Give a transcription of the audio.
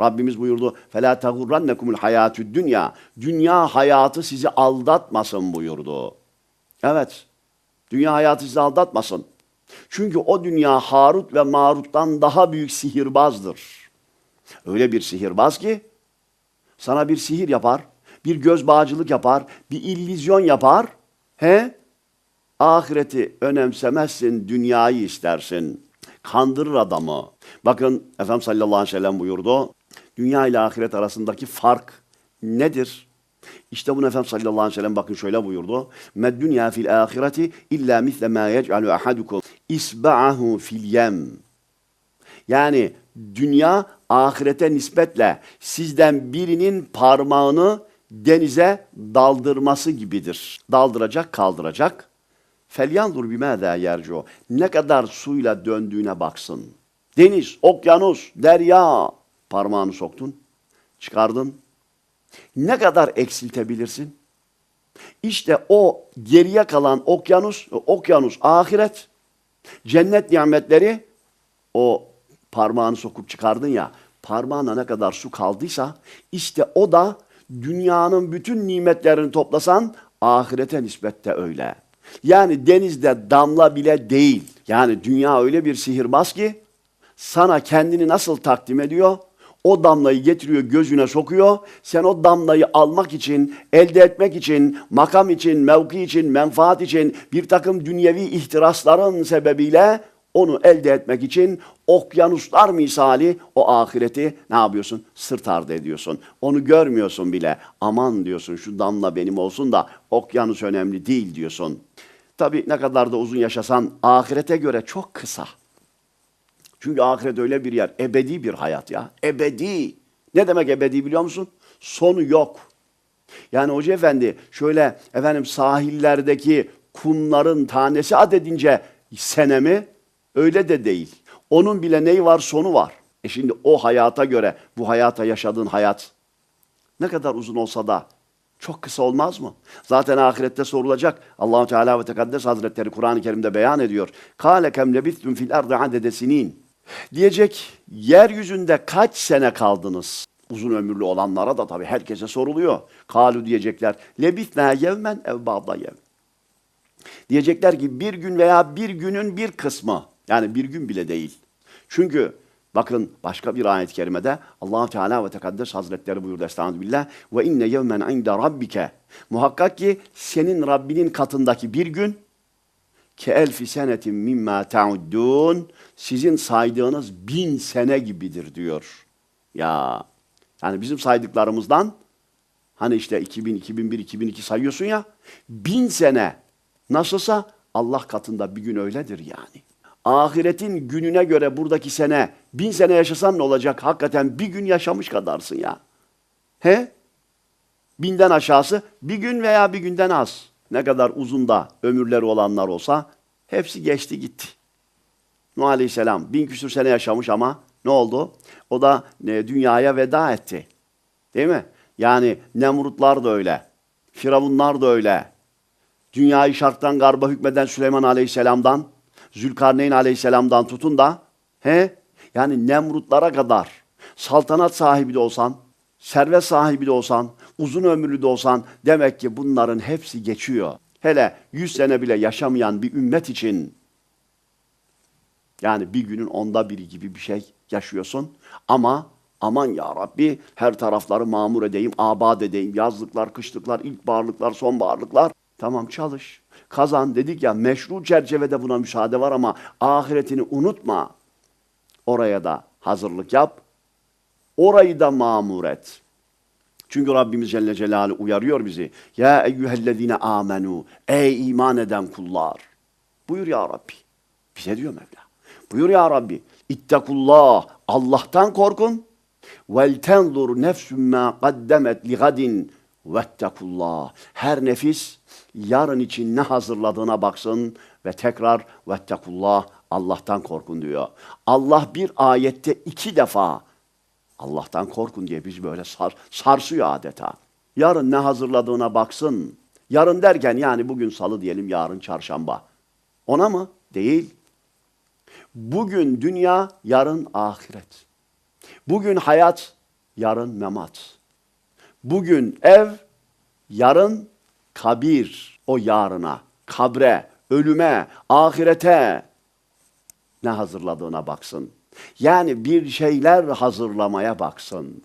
Rabbimiz buyurdu. فَلَا تَغُرَّنَّكُمُ الْحَيَاتُ dünya. Dünya hayatı sizi aldatmasın buyurdu. Evet. Dünya hayatı sizi aldatmasın. Çünkü o dünya Harut ve Marut'tan daha büyük sihirbazdır. Öyle bir sihirbaz ki sana bir sihir yapar, bir göz bağcılık yapar, bir illüzyon yapar. He? Ahireti önemsemezsin, dünyayı istersin. Kandırır adamı. Bakın Efendimiz sallallahu aleyhi ve sellem buyurdu. Dünya ile ahiret arasındaki fark nedir? İşte bunu Efendimiz sallallahu aleyhi ve sellem bakın şöyle buyurdu. Med dünya fil ahireti illa misle ma yec'alu ahadukum isba'ahu fil yem. Yani dünya ahirete nispetle sizden birinin parmağını denize daldırması gibidir. Daldıracak, kaldıracak. Felyandur bimâzâ yercu. Ne kadar suyla döndüğüne baksın. Deniz, okyanus, derya. Parmağını soktun, çıkardın. Ne kadar eksiltebilirsin? İşte o geriye kalan okyanus, okyanus ahiret, cennet nimetleri o parmağını sokup çıkardın ya, parmağına ne kadar su kaldıysa işte o da dünyanın bütün nimetlerini toplasan ahirete nispette öyle. Yani denizde damla bile değil. Yani dünya öyle bir sihirbaz ki sana kendini nasıl takdim ediyor? O damlayı getiriyor gözüne sokuyor. Sen o damlayı almak için, elde etmek için, makam için, mevki için, menfaat için bir takım dünyevi ihtirasların sebebiyle onu elde etmek için okyanuslar misali o ahireti ne yapıyorsun? Sırt ardı ediyorsun. Onu görmüyorsun bile. Aman diyorsun şu damla benim olsun da okyanus önemli değil diyorsun. Tabi ne kadar da uzun yaşasan ahirete göre çok kısa. Çünkü ahiret öyle bir yer. Ebedi bir hayat ya. Ebedi. Ne demek ebedi biliyor musun? Sonu yok. Yani Hoca Efendi şöyle efendim sahillerdeki kumların tanesi adedince sene mi? Öyle de değil. Onun bile neyi var? Sonu var. E şimdi o hayata göre bu hayata yaşadığın hayat ne kadar uzun olsa da çok kısa olmaz mı? Zaten ahirette sorulacak. Allahu Teala ve Tekaddes Hazretleri Kur'an-ı Kerim'de beyan ediyor. Kâle kem lebithtum fil ardı adede. Diyecek yeryüzünde kaç sene kaldınız? Uzun ömürlü olanlara da tabii herkese soruluyor. Kalu diyecekler. Lebithna yevmen ev yev. Diyecekler ki bir gün veya bir günün bir kısmı. Yani bir gün bile değil. Çünkü bakın başka bir ayet-i kerimede allah Teala ve Tekaddes Hazretleri buyurdu Estağfirullah. Ve inne yevmen inde rabbike. Muhakkak ki senin Rabbinin katındaki bir gün ke elfi senetin mimma ta'uddun sizin saydığınız bin sene gibidir diyor. Ya yani bizim saydıklarımızdan hani işte 2000, 2001, 2002 sayıyorsun ya bin sene nasılsa Allah katında bir gün öyledir yani. Ahiretin gününe göre buradaki sene bin sene yaşasan ne olacak? Hakikaten bir gün yaşamış kadarsın ya. He? Binden aşağısı bir gün veya bir günden az. Ne kadar uzun da ömürleri olanlar olsa hepsi geçti gitti. Nuh Aleyhisselam bin küsür sene yaşamış ama ne oldu? O da e, dünyaya veda etti. Değil mi? Yani Nemrutlar da öyle. Firavunlar da öyle. Dünyayı şarktan garba hükmeden Süleyman Aleyhisselam'dan, Zülkarneyn Aleyhisselam'dan tutun da he? Yani Nemrutlara kadar saltanat sahibi de olsan, servet sahibi de olsan, uzun ömürlü de olsan demek ki bunların hepsi geçiyor. Hele yüz sene bile yaşamayan bir ümmet için yani bir günün onda biri gibi bir şey yaşıyorsun. Ama aman ya Rabbi her tarafları mamur edeyim, abad edeyim. Yazlıklar, kışlıklar, ilkbaharlıklar, sonbaharlıklar. Tamam çalış. Kazan dedik ya meşru çerçevede buna müsaade var ama ahiretini unutma. Oraya da hazırlık yap. Orayı da mamur et. Çünkü Rabbimiz Celle Celaluhu uyarıyor bizi. Ya eyyühellezine amenu. Ey iman eden kullar. Buyur ya Rabbi. Bize diyor Mevla. Buyur ya Rabbi. İttakullah. Allah'tan korkun. Vel tenzur nefsün ma kaddemet li gadin. Vettekullah. Her nefis yarın için ne hazırladığına baksın ve tekrar vettekullah Allah'tan korkun diyor. Allah bir ayette iki defa Allah'tan korkun diye bizi böyle sar, sarsıyor adeta. Yarın ne hazırladığına baksın. Yarın derken yani bugün salı diyelim yarın çarşamba. Ona mı? Değil. Bugün dünya, yarın ahiret. Bugün hayat, yarın memat. Bugün ev, yarın kabir o yarına, kabre, ölüme, ahirete ne hazırladığına baksın. Yani bir şeyler hazırlamaya baksın.